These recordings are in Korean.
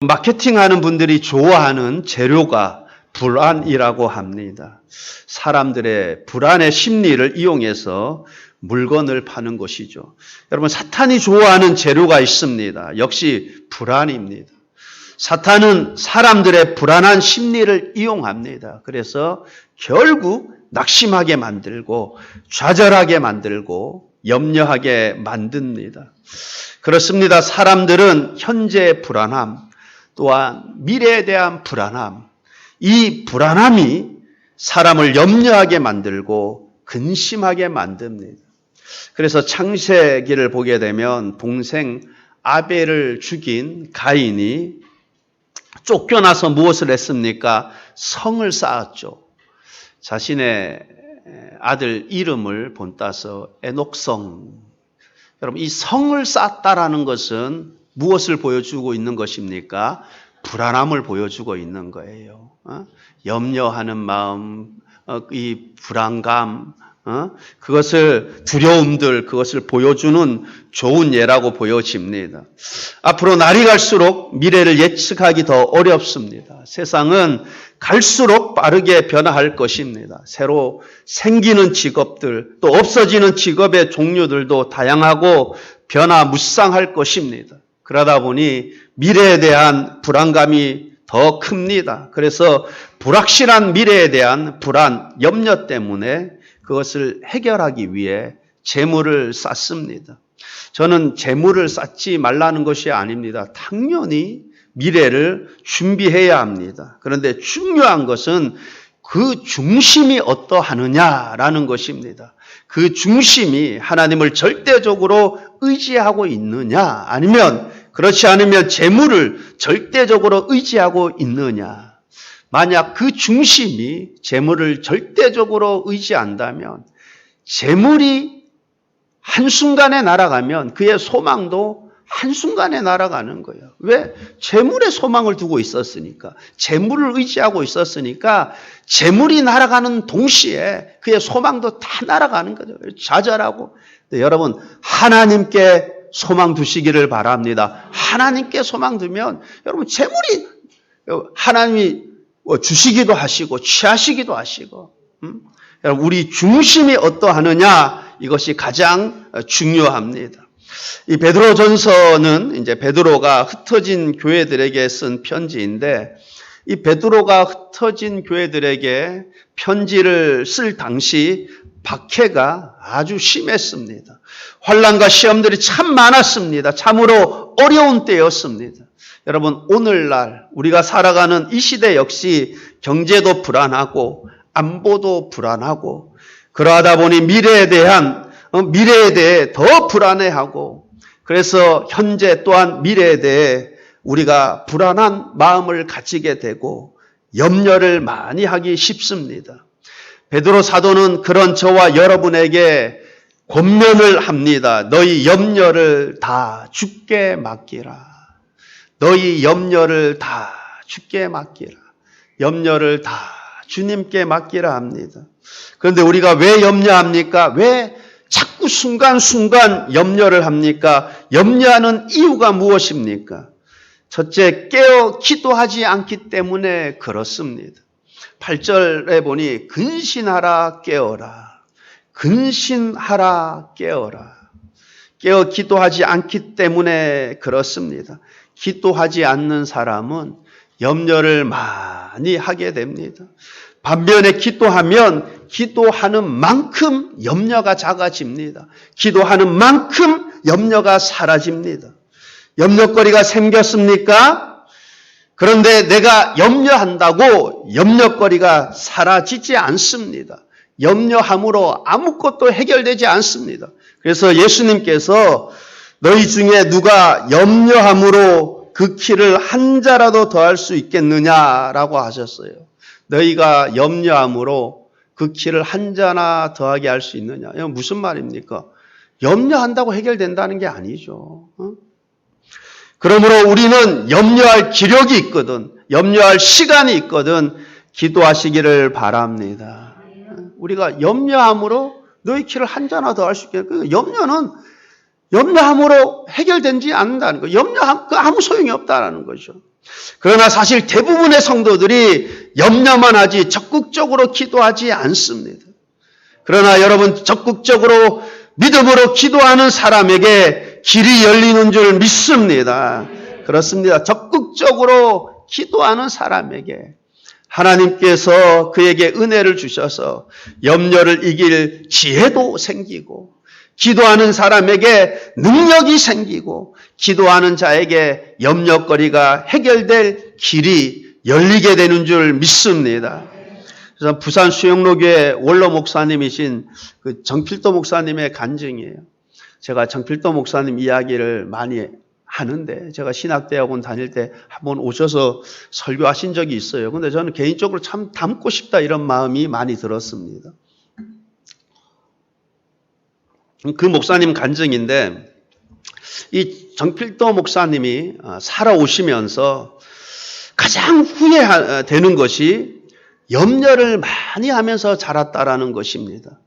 마케팅하는 분들이 좋아하는 재료가 불안이라고 합니다. 사람들의 불안의 심리를 이용해서 물건을 파는 것이죠. 여러분, 사탄이 좋아하는 재료가 있습니다. 역시 불안입니다. 사탄은 사람들의 불안한 심리를 이용합니다. 그래서 결국 낙심하게 만들고 좌절하게 만들고 염려하게 만듭니다. 그렇습니다. 사람들은 현재의 불안함, 또한 미래에 대한 불안함, 이 불안함이 사람을 염려하게 만들고 근심하게 만듭니다. 그래서 창세기를 보게 되면 동생 아벨을 죽인 가인이 쫓겨나서 무엇을 했습니까? 성을 쌓았죠. 자신의 아들 이름을 본따서 에녹성. 여러분, 이 성을 쌓았다라는 것은 무엇을 보여주고 있는 것입니까? 불안함을 보여주고 있는 거예요. 어? 염려하는 마음, 어, 이 불안감, 어? 그것을 두려움들, 그것을 보여주는 좋은 예라고 보여집니다. 앞으로 날이 갈수록 미래를 예측하기 더 어렵습니다. 세상은 갈수록 빠르게 변화할 것입니다. 새로 생기는 직업들, 또 없어지는 직업의 종류들도 다양하고 변화 무쌍할 것입니다. 그러다 보니 미래에 대한 불안감이 더 큽니다. 그래서 불확실한 미래에 대한 불안, 염려 때문에 그것을 해결하기 위해 재물을 쌓습니다. 저는 재물을 쌓지 말라는 것이 아닙니다. 당연히 미래를 준비해야 합니다. 그런데 중요한 것은 그 중심이 어떠하느냐라는 것입니다. 그 중심이 하나님을 절대적으로 의지하고 있느냐 아니면 그렇지 않으면 재물을 절대적으로 의지하고 있느냐. 만약 그 중심이 재물을 절대적으로 의지한다면 재물이 한순간에 날아가면 그의 소망도 한순간에 날아가는 거예요. 왜? 재물에 소망을 두고 있었으니까. 재물을 의지하고 있었으니까 재물이 날아가는 동시에 그의 소망도 다 날아가는 거죠. 좌절하고. 여러분, 하나님께 소망 두시기를 바랍니다. 하나님께 소망 두면 여러분 재물이 하나님이 주시기도 하시고 취하시기도 하시고 음? 여러분 우리 중심이 어떠하느냐 이것이 가장 중요합니다. 이 베드로전서는 이제 베드로가 흩어진 교회들에게 쓴 편지인데 이 베드로가 흩어진 교회들에게 편지를 쓸 당시 박해가 아주 심했습니다. 환란과 시험들이 참 많았습니다. 참으로 어려운 때였습니다. 여러분 오늘날 우리가 살아가는 이 시대 역시 경제도 불안하고 안보도 불안하고 그러하다 보니 미래에 대한 어, 미래에 대해 더 불안해하고 그래서 현재 또한 미래에 대해 우리가 불안한 마음을 가지게 되고 염려를 많이 하기 쉽습니다. 베드로 사도는 그런 저와 여러분에게 권면을 합니다. 너희 염려를 다 죽게 맡기라. 너희 염려를 다 죽게 맡기라. 염려를 다 주님께 맡기라 합니다. 그런데 우리가 왜 염려합니까? 왜 자꾸 순간순간 염려를 합니까? 염려하는 이유가 무엇입니까? 첫째, 깨어 기도하지 않기 때문에 그렇습니다. 8절에 보니 근신하라 깨어라. 근신하라 깨어라. 깨어 기도하지 않기 때문에 그렇습니다. 기도하지 않는 사람은 염려를 많이 하게 됩니다. 반면에 기도하면 기도하는 만큼 염려가 작아집니다. 기도하는 만큼 염려가 사라집니다. 염려거리가 생겼습니까? 그런데 내가 염려한다고 염려거리가 사라지지 않습니다. 염려함으로 아무것도 해결되지 않습니다. 그래서 예수님께서 너희 중에 누가 염려함으로 그 키를 한 자라도 더할 수 있겠느냐라고 하셨어요. 너희가 염려함으로 그 키를 한 자나 더하게 할 수 있느냐? 무슨 말입니까? 염려한다고 해결된다는 게 아니죠. 어? 그러므로 우리는 염려할 기력이 있거든, 염려할 시간이 있거든, 기도하시기를 바랍니다. 우리가 염려함으로 너희 키를 한 자나 더 할 수 있게. 그 염려는 염려함으로 해결되지 않는다는 거. 염려함, 그 아무 소용이 없다라는 거죠. 그러나 사실 대부분의 성도들이 염려만 하지 적극적으로 기도하지 않습니다. 그러나 여러분 적극적으로 믿음으로 기도하는 사람에게 길이 열리는 줄 믿습니다. 그렇습니다. 적극적으로 기도하는 사람에게 하나님께서 그에게 은혜를 주셔서 염려를 이길 지혜도 생기고 기도하는 사람에게 능력이 생기고 기도하는 자에게 염려거리가 해결될 길이 열리게 되는 줄 믿습니다. 그래서 부산 수영로교회 원로 목사님이신 그 정필도 목사님의 간증이에요. 제가 정필도 목사님 이야기를 많이 하는데 제가 신학대학원 다닐 때 한번 오셔서 설교하신 적이 있어요. 근데 저는 개인적으로 참 닮고 싶다 이런 마음이 많이 들었습니다. 그 목사님 간증인데 이 정필도 목사님이 어, 살아오시면서 가장 후회되는 것이 염려를 많이 하면서 자랐다라는 것입니다.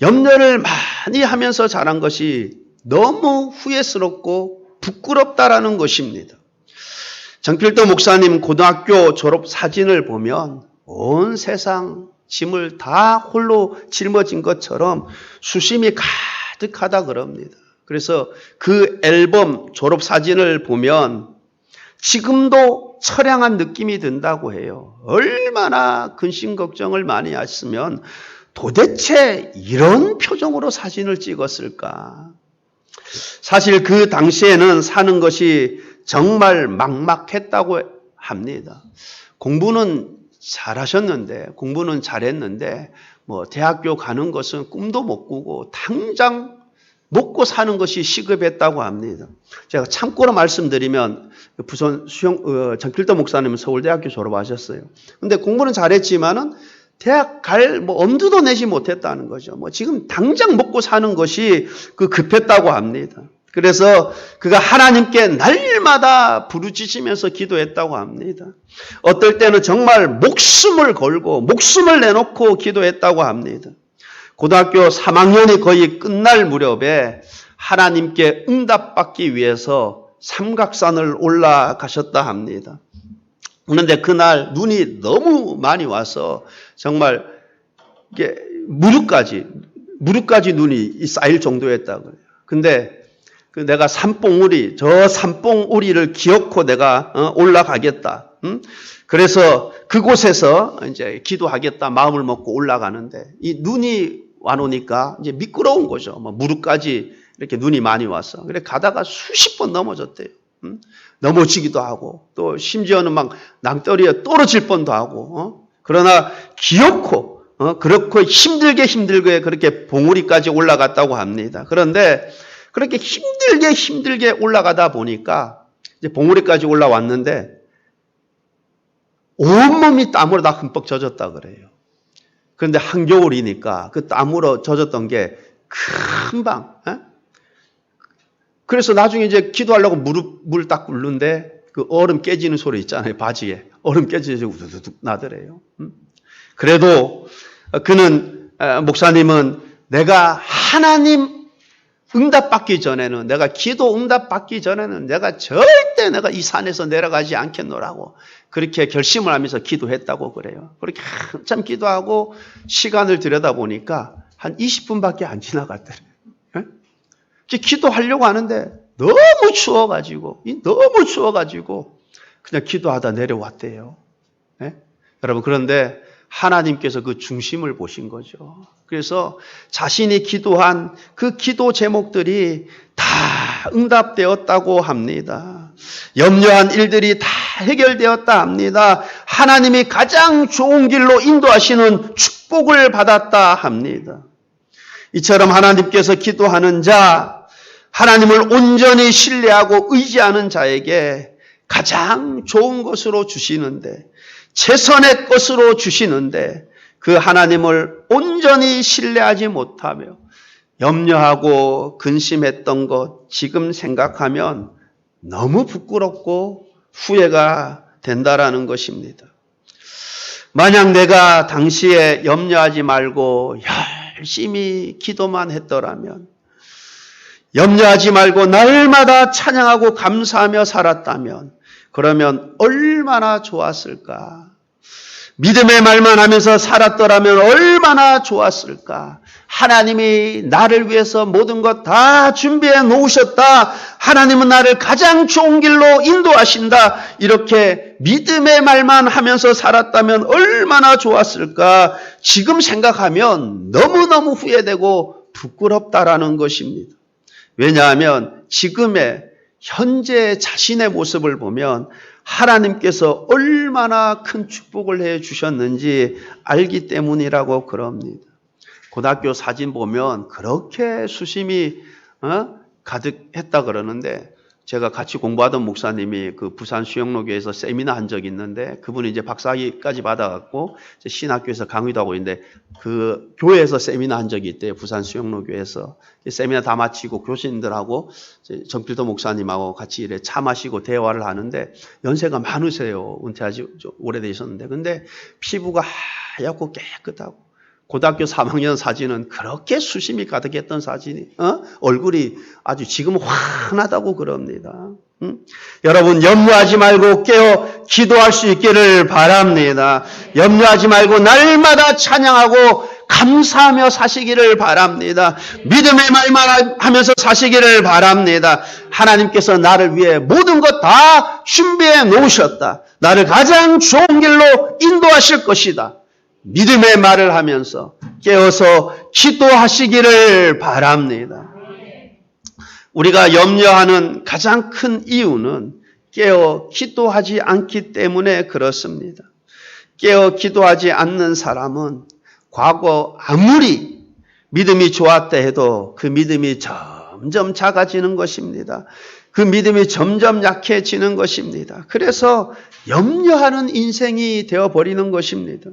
염려를 많이 하면서 자란 것이 너무 후회스럽고 부끄럽다라는 것입니다. 정필도 목사님 고등학교 졸업 사진을 보면 온 세상 짐을 다 홀로 짊어진 것처럼 수심이 가득하다 그럽니다. 그래서 그 앨범 졸업 사진을 보면 지금도 처량한 느낌이 든다고 해요. 얼마나 근심 걱정을 많이 했으면 도대체 이런 표정으로 사진을 찍었을까? 사실 그 당시에는 사는 것이 정말 막막했다고 합니다. 공부는 잘하셨는데, 공부는 잘했는데, 뭐, 대학교 가는 것은 꿈도 못 꾸고, 당장 먹고 사는 것이 시급했다고 합니다. 제가 참고로 말씀드리면, 부산 수영, 어, 정필도 목사님은 서울대학교 졸업하셨어요. 근데 공부는 잘했지만은, 대학 갈 뭐 엄두도 내지 못했다는 거죠. 뭐 지금 당장 먹고 사는 것이 그 급했다고 합니다. 그래서 그가 하나님께 날마다 부르짖으면서 기도했다고 합니다. 어떨 때는 정말 목숨을 걸고 목숨을 내놓고 기도했다고 합니다. 고등학교 3학년이 거의 끝날 무렵에 하나님께 응답받기 위해서 삼각산을 올라가셨다 합니다. 그런데 그날 눈이 너무 많이 와서 정말 이게 무릎까지 무릎까지 눈이 쌓일 정도였다고요. 근데 그 내가 산봉우리 저 산봉우리를 기어코 내가 어, 올라가겠다. 응? 그래서 그곳에서 이제 기도하겠다 마음을 먹고 올라가는데 이 눈이 와놓으니까 이제 미끄러운 거죠. 뭐 무릎까지 이렇게 눈이 많이 와서 그래 가다가 수십 번 넘어졌대요. 응? 넘어지기도 하고 또 심지어는 막 낭떠리에 떨어질 뻔도 하고 어? 그러나 기어코 어? 그렇고 힘들게 힘들게 그렇게 봉우리까지 올라갔다고 합니다. 그런데 그렇게 힘들게 힘들게 올라가다 보니까 이제 봉우리까지 올라왔는데 온몸이 땀으로 다 흠뻑 젖었다 그래요. 그런데 한겨울이니까 그 땀으로 젖었던 게 금방 에? 그래서 나중에 이제 기도하려고 무릎 물딱 꿇는데 그 얼음 깨지는 소리 있잖아요 바지에 얼음 깨지는 우두둑 나더래요. 음? 그래도 그는 목사님은 내가 하나님 응답받기 전에는 내가 기도 응답받기 전에는 내가 절대 내가 이 산에서 내려가지 않겠노라고 그렇게 결심을 하면서 기도했다고 그래요. 그렇게 한참 기도하고 시간을 들여다 보니까 한 20분밖에 안 지나갔더래요. 기도하려고 하는데 너무 추워가지고, 너무 추워가지고 그냥 기도하다 내려왔대요. 네? 여러분, 그런데 하나님께서 그 중심을 보신 거죠. 그래서 자신이 기도한 그 기도 제목들이 다 응답되었다고 합니다. 염려한 일들이 다 해결되었다 합니다. 하나님이 가장 좋은 길로 인도하시는 축복을 받았다 합니다. 이처럼 하나님께서 기도하는 자, 하나님을 온전히 신뢰하고 의지하는 자에게 가장 좋은 것으로 주시는데, 최선의 것으로 주시는데, 그 하나님을 온전히 신뢰하지 못하며 염려하고 근심했던 것 지금 생각하면 너무 부끄럽고 후회가 된다라는 것입니다. 만약 내가 당시에 염려하지 말고 열심히 기도만 했더라면 염려하지 말고 날마다 찬양하고 감사하며 살았다면 그러면 얼마나 좋았을까? 믿음의 말만 하면서 살았더라면 얼마나 좋았을까? 하나님이 나를 위해서 모든 것 다 준비해 놓으셨다. 하나님은 나를 가장 좋은 길로 인도하신다. 이렇게 믿음의 말만 하면서 살았다면 얼마나 좋았을까? 지금 생각하면 너무너무 후회되고 부끄럽다라는 것입니다. 왜냐하면 지금의 현재 자신의 모습을 보면 하나님께서 얼마나 큰 축복을 해 주셨는지 알기 때문이라고 그럽니다. 고등학교 사진 보면 그렇게 수심이 어? 가득했다 그러는데 제가 같이 공부하던 목사님이 그 부산 수영로교에서 세미나 한 적이 있는데 그분이 이제 박사학위까지 받아갖고 신학교에서 강의도 하고 있는데 그 교회에서 세미나 한 적이 있대요. 부산 수영로교에서 세미나 다 마치고 교수님들하고 정필도 목사님하고 같이 이래 차 마시고 대화를 하는데 연세가 많으세요. 은퇴하지 좀 오래되셨는데 근데 피부가 하얗고 깨끗하고 고등학교 3학년 사진은 그렇게 수심이 가득했던 사진이 어? 얼굴이 아주 지금 환하다고 그럽니다. 응? 여러분 염려하지 말고 깨어 기도할 수 있기를 바랍니다. 염려하지 말고 날마다 찬양하고 감사하며 사시기를 바랍니다. 믿음의 말만 하면서 사시기를 바랍니다. 하나님께서 나를 위해 모든 것 다 준비해 놓으셨다. 나를 가장 좋은 길로 인도하실 것이다. 믿음의 말을 하면서 깨어서 기도하시기를 바랍니다. 우리가 염려하는 가장 큰 이유는 깨어 기도하지 않기 때문에 그렇습니다. 깨어 기도하지 않는 사람은 과거 아무리 믿음이 좋았다 해도 그 믿음이 점점 작아지는 것입니다. 그 믿음이 점점 약해지는 것입니다. 그래서 염려하는 인생이 되어버리는 것입니다.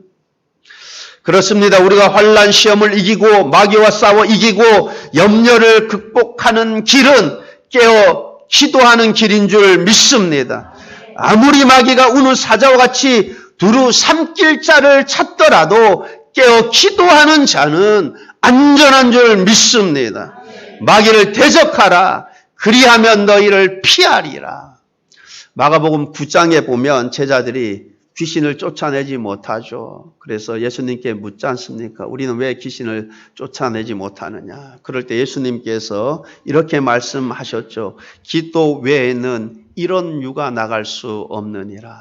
그렇습니다. 우리가 환란 시험을 이기고 마귀와 싸워 이기고 염려를 극복하는 길은 깨어 기도하는 길인 줄 믿습니다. 아무리 마귀가 우는 사자와 같이 두루 삼킬 자를 찾더라도 깨어 기도하는 자는 안전한 줄 믿습니다. 마귀를 대적하라. 그리하면 너희를 피하리라. 마가복음 9장에 보면 제자들이 귀신을 쫓아내지 못하죠. 그래서 예수님께 묻지 않습니까? 우리는 왜 귀신을 쫓아내지 못하느냐? 그럴 때 예수님께서 이렇게 말씀하셨죠. 기도 외에는 이런 유가 나갈 수 없느니라.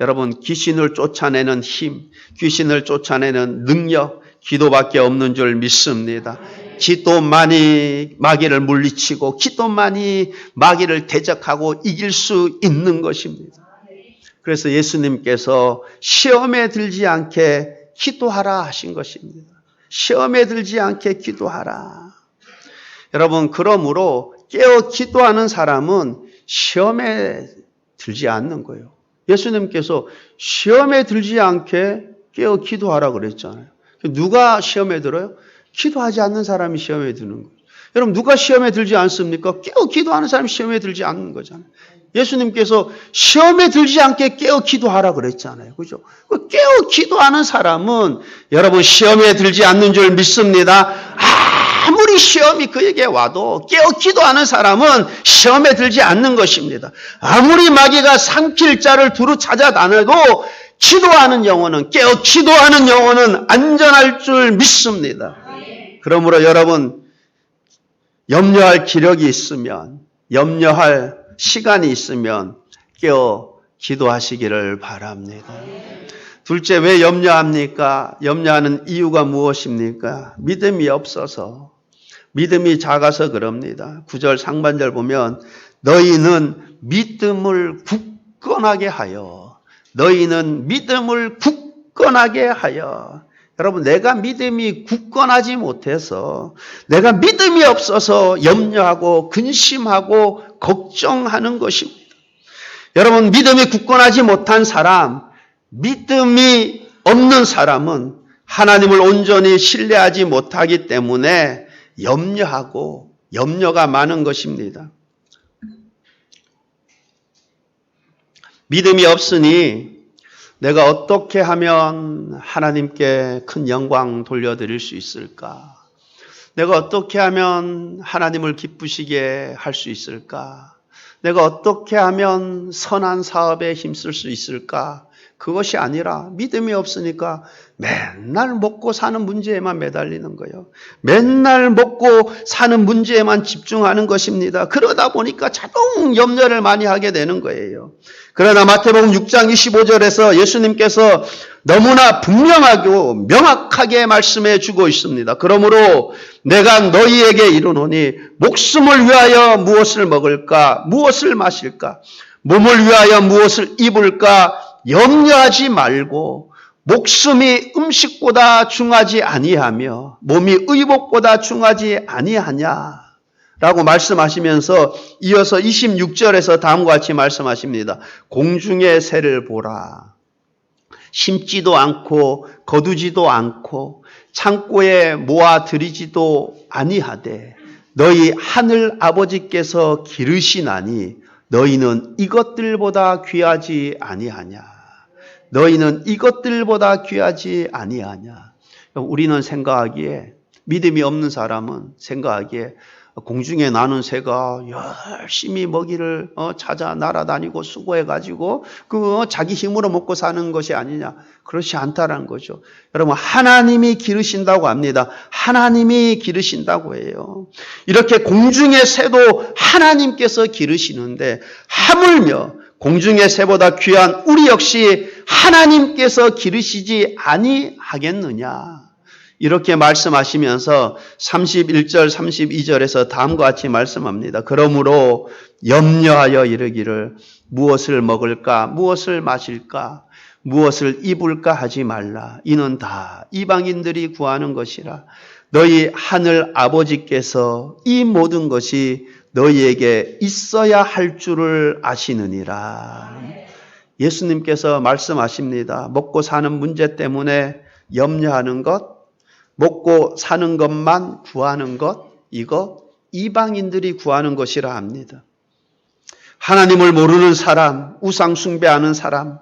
여러분, 귀신을 쫓아내는 힘, 귀신을 쫓아내는 능력, 기도밖에 없는 줄 믿습니다. 기도만이 마귀를 물리치고 기도만이 마귀를 대적하고 이길 수 있는 것입니다. 그래서 예수님께서 시험에 들지 않게 기도하라 하신 것입니다. 시험에 들지 않게 기도하라. 여러분, 그러므로 깨어 기도하는 사람은 시험에 들지 않는 거예요. 예수님께서 시험에 들지 않게 깨어 기도하라 그랬잖아요. 누가 시험에 들어요? 기도하지 않는 사람이 시험에 드는 거예요. 여러분, 누가 시험에 들지 않습니까? 깨어 기도하는 사람이 시험에 들지 않는 거잖아요. 예수님께서 시험에 들지 않게 깨어 기도하라 그랬잖아요. 그죠? 그 깨어 기도하는 사람은 여러분 시험에 들지 않는 줄 믿습니다. 아무리 시험이 그에게 와도 깨어 기도하는 사람은 시험에 들지 않는 것입니다. 아무리 마귀가 삼킬 자를 두루 찾아다녀도 기도하는 영혼은 깨어 기도하는 영혼은 안전할 줄 믿습니다. 그러므로 여러분 염려할 기력이 있으면 염려할 시간이 있으면 깨어 기도하시기를 바랍니다. 둘째, 왜 염려합니까? 염려하는 이유가 무엇입니까? 믿음이 없어서, 믿음이 작아서 그럽니다. 9절 상반절 보면, 너희는 믿음을 굳건하게 하여, 너희는 믿음을 굳건하게 하여, 여러분, 내가 믿음이 굳건하지 못해서, 내가 믿음이 없어서 염려하고 근심하고 걱정하는 것입니다. 여러분, 믿음이 굳건하지 못한 사람, 믿음이 없는 사람은 하나님을 온전히 신뢰하지 못하기 때문에 염려하고 염려가 많은 것입니다. 믿음이 없으니 내가 어떻게 하면 하나님께 큰 영광 돌려드릴 수 있을까? 내가 어떻게 하면 하나님을 기쁘시게 할 수 있을까? 내가 어떻게 하면 선한 사업에 힘쓸 수 있을까? 그것이 아니라 믿음이 없으니까 맨날 먹고 사는 문제에만 매달리는 거예요. 맨날 먹고 사는 문제에만 집중하는 것입니다. 그러다 보니까 자동 염려를 많이 하게 되는 거예요. 그러나 마태복음 6장 25절에서 예수님께서 너무나 분명하고 명확하게 말씀해 주고 있습니다. 그러므로 내가 너희에게 이르노니 목숨을 위하여 무엇을 먹을까? 무엇을 마실까? 몸을 위하여 무엇을 입을까? 염려하지 말고 목숨이 음식보다 중하지 아니하며 몸이 의복보다 중하지 아니하냐. 라고 말씀하시면서 이어서 26절에서 다음과 같이 말씀하십니다. 공중의 새를 보라. 심지도 않고 거두지도 않고 창고에 모아 들이지도 아니하되 너희 하늘 아버지께서 기르시나니 너희는 이것들보다 귀하지 아니하냐. 너희는 이것들보다 귀하지 아니하냐. 우리는 생각하기에 믿음이 없는 사람은 생각하기에 공중에 나는 새가 열심히 먹이를 어, 찾아 날아다니고 수고해가지고 그 어, 자기 힘으로 먹고 사는 것이 아니냐 그렇지 않다라는 거죠. 여러분 하나님이 기르신다고 합니다. 하나님이 기르신다고 해요. 이렇게 공중의 새도 하나님께서 기르시는데 하물며 공중의 새보다 귀한 우리 역시 하나님께서 기르시지 아니하겠느냐. 이렇게 말씀하시면서 31절, 32절에서 다음과 같이 말씀합니다. 그러므로 염려하여 이르기를 무엇을 먹을까, 무엇을 마실까, 무엇을 입을까 하지 말라. 이는 다 이방인들이 구하는 것이라. 너희 하늘 아버지께서 이 모든 것이 너희에게 있어야 할 줄을 아시느니라. 예수님께서 말씀하십니다. 먹고 사는 문제 때문에 염려하는 것, 먹고 사는 것만 구하는 것, 이거 이방인들이 구하는 것이라 합니다. 하나님을 모르는 사람, 우상 숭배하는 사람,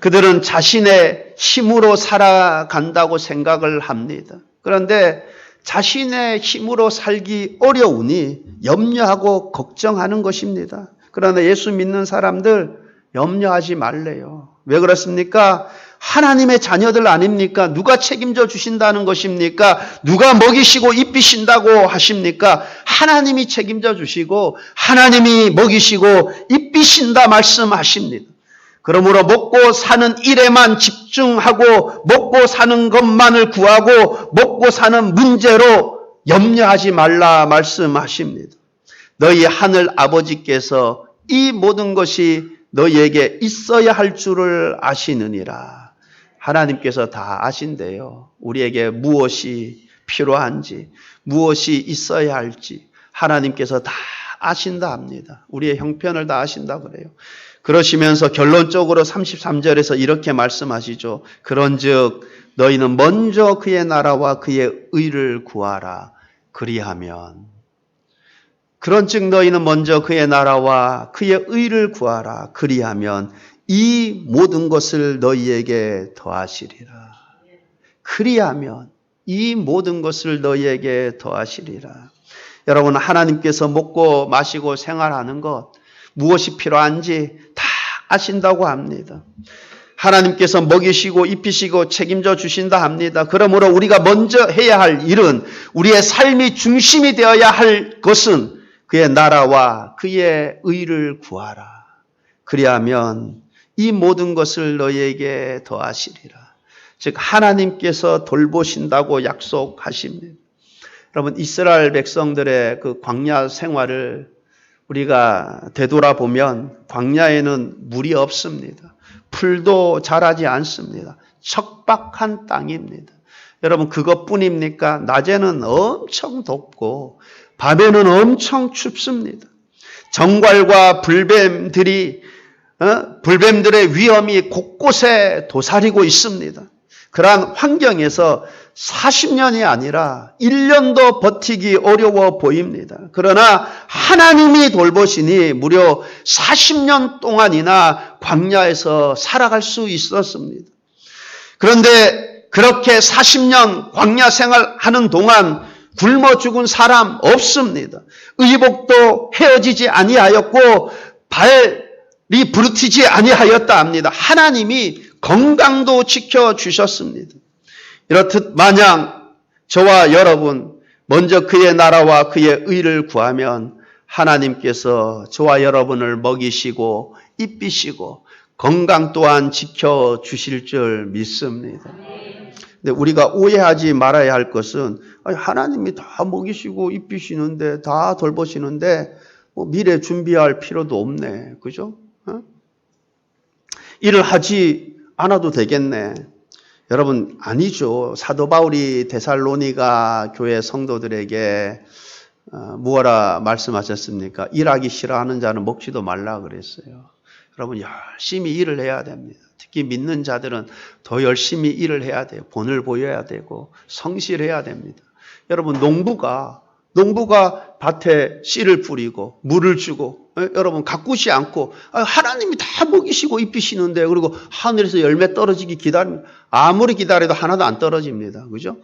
그들은 자신의 힘으로 살아간다고 생각을 합니다. 그런데 자신의 힘으로 살기 어려우니 염려하고 걱정하는 것입니다. 그러나 예수 믿는 사람들 염려하지 말래요. 왜 그렇습니까? 하나님의 자녀들 아닙니까? 누가 책임져 주신다는 것입니까? 누가 먹이시고 입히신다고 하십니까? 하나님이 책임져 주시고 하나님이 먹이시고 입히신다 말씀하십니다. 그러므로 먹고 사는 일에만 집중하고 먹고 사는 것만을 구하고 먹고 사는 문제로 염려하지 말라 말씀하십니다. 너희 하늘 아버지께서 이 모든 것이 너희에게 있어야 할 줄을 아시느니라. 하나님께서 다 아신대요. 우리에게 무엇이 필요한지, 무엇이 있어야 할지 하나님께서 다 아신다 합니다. 우리의 형편을 다 아신다 그래요. 그러시면서 결론적으로 33절에서 이렇게 말씀하시죠. 그런즉 너희는 먼저 그의 나라와 그의 의를 구하라. 그리하면 그런즉 너희는 먼저 그의 나라와 그의 의를 구하라. 그리하면 이 모든 것을 너희에게 더하시리라. 그리하면 이 모든 것을 너희에게 더하시리라. 여러분 하나님께서 먹고 마시고 생활하는 것 무엇이 필요한지 다 아신다고 합니다. 하나님께서 먹이시고 입히시고 책임져 주신다 합니다. 그러므로 우리가 먼저 해야 할 일은 우리의 삶이 중심이 되어야 할 것은 그의 나라와 그의 의를 구하라. 그리하면 이 모든 것을 너희에게 더하시리라. 즉 하나님께서 돌보신다고 약속하십니다. 여러분 이스라엘 백성들의 그 광야 생활을 우리가 되돌아보면 광야에는 물이 없습니다. 풀도 자라지 않습니다. 척박한 땅입니다. 여러분 그것뿐입니까? 낮에는 엄청 덥고 밤에는 엄청 춥습니다. 정갈과 불뱀들이 어? 불뱀들의 위험이 곳곳에 도사리고 있습니다. 그러한 환경에서 40년이 아니라 1년도 버티기 어려워 보입니다. 그러나 하나님이 돌보시니 무려 40년 동안이나 광야에서 살아갈 수 있었습니다. 그런데 그렇게 40년 광야 생활하는 동안 굶어 죽은 사람 없습니다. 의복도 헤어지지 아니하였고 발이 부르티지 아니하였다 합니다. 하나님이 건강도 지켜 주셨습니다. 이렇듯 마냥 저와 여러분 먼저 그의 나라와 그의 의를 구하면 하나님께서 저와 여러분을 먹이시고 입히시고 건강 또한 지켜 주실 줄 믿습니다. 근데 우리가 오해하지 말아야 할 것은 하나님이 다 먹이시고 입히시는데 다 돌보시는데 뭐 미래 준비할 필요도 없네. 그죠? 어? 일을 하지 않아도 되겠네. 여러분 아니죠. 사도 바울이 데살로니가 교회 성도들에게 어, 무엇라 말씀하셨습니까? 일하기 싫어하는 자는 먹지도 말라 그랬어요. 여러분 열심히 일을 해야 됩니다. 특히 믿는 자들은 더 열심히 일을 해야 돼요. 본을 보여야 되고 성실해야 됩니다. 여러분 농부가 농부가 밭에 씨를 뿌리고 물을 주고 에? 여러분 가꾸지 않고 아, 하나님이 다 먹이시고 입히시는데 그리고 하늘에서 열매 떨어지기 기다립니다. 아무리 기다려도 하나도 안 떨어집니다. 그죠?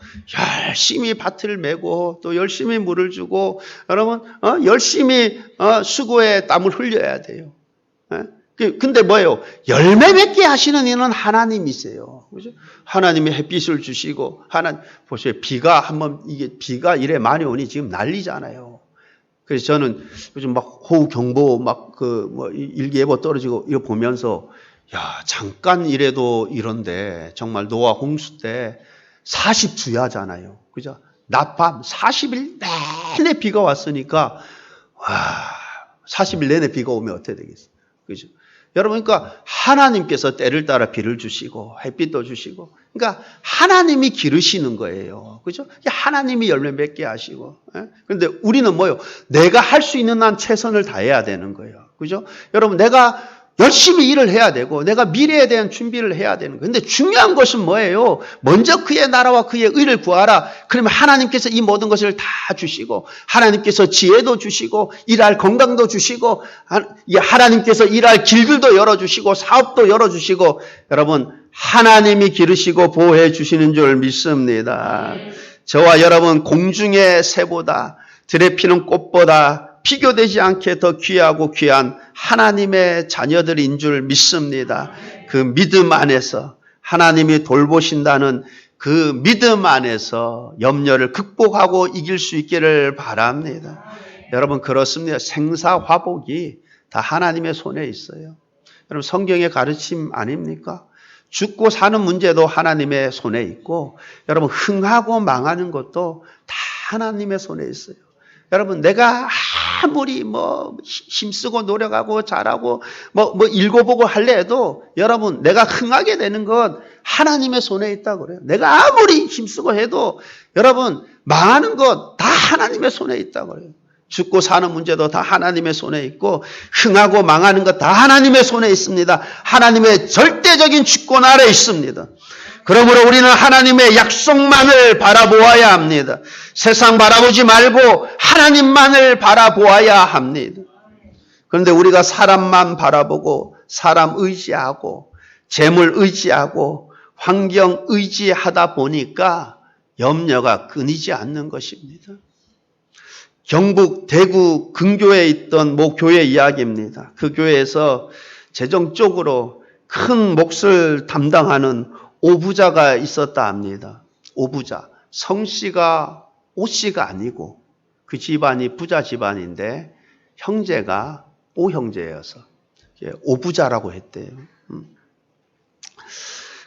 열심히 밭을 메고 또 열심히 물을 주고 여러분 어? 열심히 어, 수고에 땀을 흘려야 돼요. 에? 그, 근데 뭐예요? 열매 맺게 하시는 이는 하나님이세요. 그죠? 하나님이 햇빛을 주시고, 하나, 보세요. 비가 한번, 이게 비가 이래 많이 오니 지금 난리잖아요. 그래서 저는 요즘 막 호우경보 막 그 뭐 일기예보 떨어지고 이거 보면서 야, 잠깐 이래도 이런데 정말 노아 홍수 때 40주야잖아요. 그죠? 낮밤 40일 내내 비가 왔으니까 와, 40일 내내 비가 오면 어떻게 되겠어요? 그죠? 여러분, 그러니까 하나님께서 때를 따라 비를 주시고 햇빛도 주시고, 그러니까 하나님이 기르시는 거예요. 그죠? 하나님이 열매 맺게 하시고. 그런데 우리는 뭐요? 내가 할 수 있는 한 최선을 다해야 되는 거예요. 그죠? 여러분, 내가 열심히 일을 해야 되고 내가 미래에 대한 준비를 해야 되는 거예요. 근데 중요한 것은 뭐예요? 먼저 그의 나라와 그의 의를 구하라. 그러면 하나님께서 이 모든 것을 다 주시고 하나님께서 지혜도 주시고 일할 건강도 주시고 하나님께서 일할 길들도 열어주시고 사업도 열어주시고 여러분 하나님이 기르시고 보호해 주시는 줄 믿습니다. 저와 여러분 공중의 새보다 들에 피는 꽃보다 비교되지 않게 더 귀하고 귀한 하나님의 자녀들인 줄 믿습니다. 그 믿음 안에서 하나님이 돌보신다는 그 믿음 안에서 염려를 극복하고 이길 수 있기를 바랍니다. 여러분 그렇습니다. 생사화복이 다 하나님의 손에 있어요. 여러분 성경의 가르침 아닙니까? 죽고 사는 문제도 하나님의 손에 있고 여러분 흥하고 망하는 것도 다 하나님의 손에 있어요. 여러분 내가 아무리 뭐 힘쓰고 노력하고 잘하고 뭐, 뭐 읽어보고 할래 해도 여러분 내가 흥하게 되는 건 하나님의 손에 있다고 그래요. 내가 아무리 힘쓰고 해도 여러분 망하는 것 다 하나님의 손에 있다고 그래요. 죽고 사는 문제도 다 하나님의 손에 있고 흥하고 망하는 것 다 하나님의 손에 있습니다. 하나님의 절대적인 주권 아래 있습니다. 그러므로 우리는 하나님의 약속만을 바라보아야 합니다. 세상 바라보지 말고 하나님만을 바라보아야 합니다. 그런데 우리가 사람만 바라보고 사람 의지하고 재물 의지하고 환경 의지하다 보니까 염려가 끊이지 않는 것입니다. 경북 대구 근교에 있던 모 교회 이야기입니다. 그 교회에서 재정적으로 큰 몫을 담당하는 오부자가 있었다 합니다. 오부자. 성씨가 오씨가 아니고 그 집안이 부자 집안인데 형제가 오형제여서 오부자라고 했대요. 음.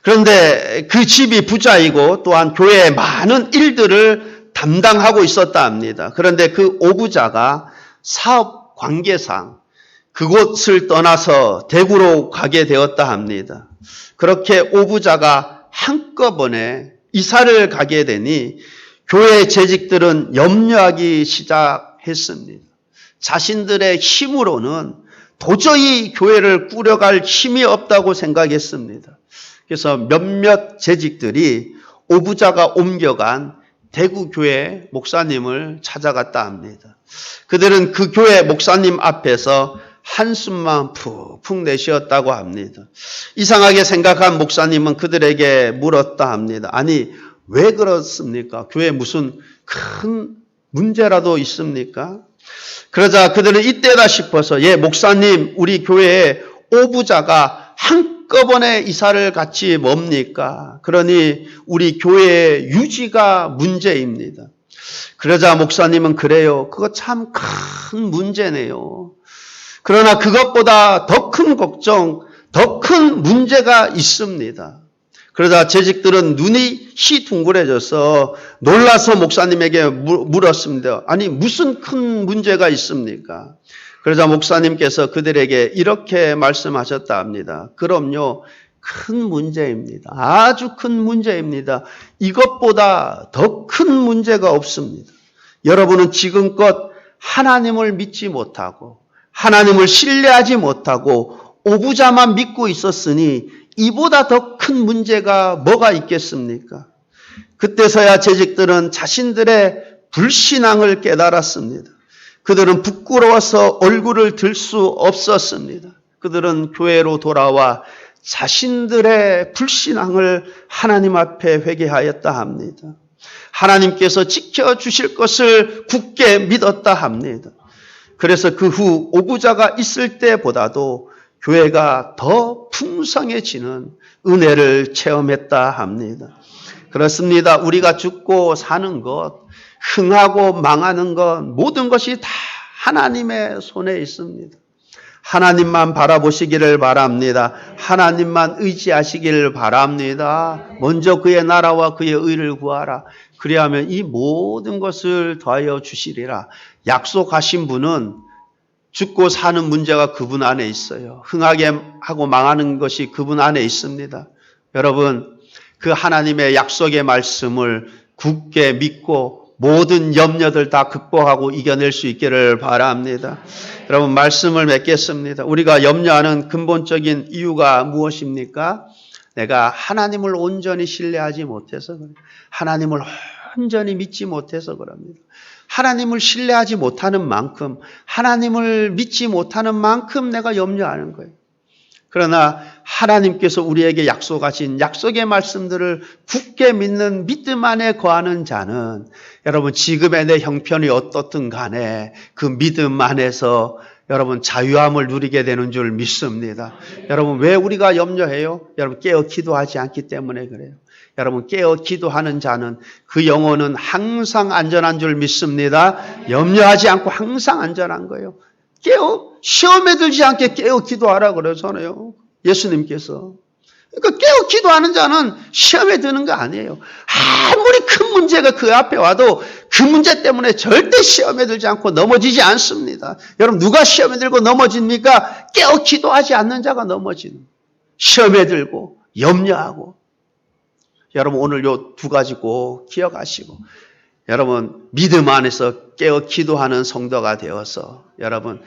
그런데 그 집이 부자이고 또한 교회의 많은 일들을 담당하고 있었다 합니다. 그런데 그 오부자가 사업 관계상 그곳을 떠나서 대구로 가게 되었다 합니다. 그렇게 오부자가 한꺼번에 이사를 가게 되니 교회 재직들은 염려하기 시작했습니다. 자신들의 힘으로는 도저히 교회를 꾸려갈 힘이 없다고 생각했습니다. 그래서 몇몇 재직들이 오부자가 옮겨간 대구교회 목사님을 찾아갔다 합니다. 그들은 그 교회 목사님 앞에서 한숨만 푹푹 내쉬었다고 합니다. 이상하게 생각한 목사님은 그들에게 물었다 합니다. 아니, 왜 그렇습니까? 교회 무슨 큰 문제라도 있습니까? 그러자 그들은 이때다 싶어서 예 목사님 우리 교회에 오부자가 한꺼번에 이사를 같이 뭡니까? 그러니 우리 교회의 유지가 문제입니다. 그러자 목사님은 그래요. 그거 참 큰 문제네요. 그러나 그것보다 더 큰 걱정, 더 큰 문제가 있습니다. 그러자 재직들은 눈이 시둥그레져서 놀라서 목사님에게 물- 물었습니다. 아니, 무슨 큰 문제가 있습니까? 그러자 목사님께서 그들에게 이렇게 말씀하셨다 합니다. 그럼요, 큰 문제입니다. 아주 큰 문제입니다. 이것보다 더 큰 문제가 없습니다. 여러분은 지금껏 하나님을 믿지 못하고 하나님을 신뢰하지 못하고 오부자만 믿고 있었으니 이보다 더 큰 문제가 뭐가 있겠습니까? 그때서야 재직들은 자신들의 불신앙을 깨달았습니다. 그들은 부끄러워서 얼굴을 들 수 없었습니다. 그들은 교회로 돌아와 자신들의 불신앙을 하나님 앞에 회개하였다 합니다. 하나님께서 지켜주실 것을 굳게 믿었다 합니다. 그래서 그 후 오구자가 있을 때보다도 교회가 더 풍성해지는 은혜를 체험했다 합니다. 그렇습니다. 우리가 죽고 사는 것, 흥하고 망하는 것, 모든 것이 다 하나님의 손에 있습니다. 하나님만 바라보시기를 바랍니다. 하나님만 의지하시기를 바랍니다. 먼저 그의 나라와 그의 의를 구하라. 그리하면 이 모든 것을 더하여 주시리라. 약속하신 분은 죽고 사는 문제가 그분 안에 있어요. 흥하게 하고 망하는 것이 그분 안에 있습니다. 여러분, 그 하나님의 약속의 말씀을 굳게 믿고 모든 염려들 다 극복하고 이겨낼 수 있기를 바랍니다. 여러분, 말씀을 맺겠습니다. 우리가 염려하는 근본적인 이유가 무엇입니까? 내가 하나님을 온전히 신뢰하지 못해서 그래요. 하나님을 온전히 믿지 못해서 그럽니다. 하나님을 신뢰하지 못하는 만큼, 하나님을 믿지 못하는 만큼 내가 염려하는 거예요. 그러나 하나님께서 우리에게 약속하신 약속의 말씀들을 굳게 믿는 믿음 안에 거하는 자는 여러분 지금의 내 형편이 어떻든 간에 그 믿음 안에서 여러분 자유함을 누리게 되는 줄 믿습니다. 여러분 왜 우리가 염려해요? 여러분 깨어 기도하지 않기 때문에 그래요. 여러분 깨어 기도하는 자는 그 영혼은 항상 안전한 줄 믿습니다. 염려하지 않고 항상 안전한 거예요. 깨어 시험에 들지 않게 깨어 기도하라 그러잖아요. 예수님께서. 그러니까 깨어 기도하는 자는 시험에 드는 거 아니에요. 아무리 큰 문제가 그 앞에 와도 그 문제 때문에 절대 시험에 들지 않고 넘어지지 않습니다. 여러분 누가 시험에 들고 넘어집니까? 깨어 기도하지 않는 자가 넘어지는. 시험에 들고 염려하고. 여러분 오늘 요 두 가지 꼭 기억하시고 여러분 믿음 안에서 깨어 기도하는 성도가 되어서 여러분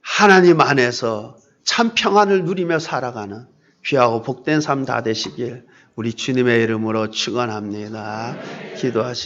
하나님 안에서 참 평안을 누리며 살아가는 귀하고 복된 삶 다 되시길 우리 주님의 이름으로 축원합니다. 기도하시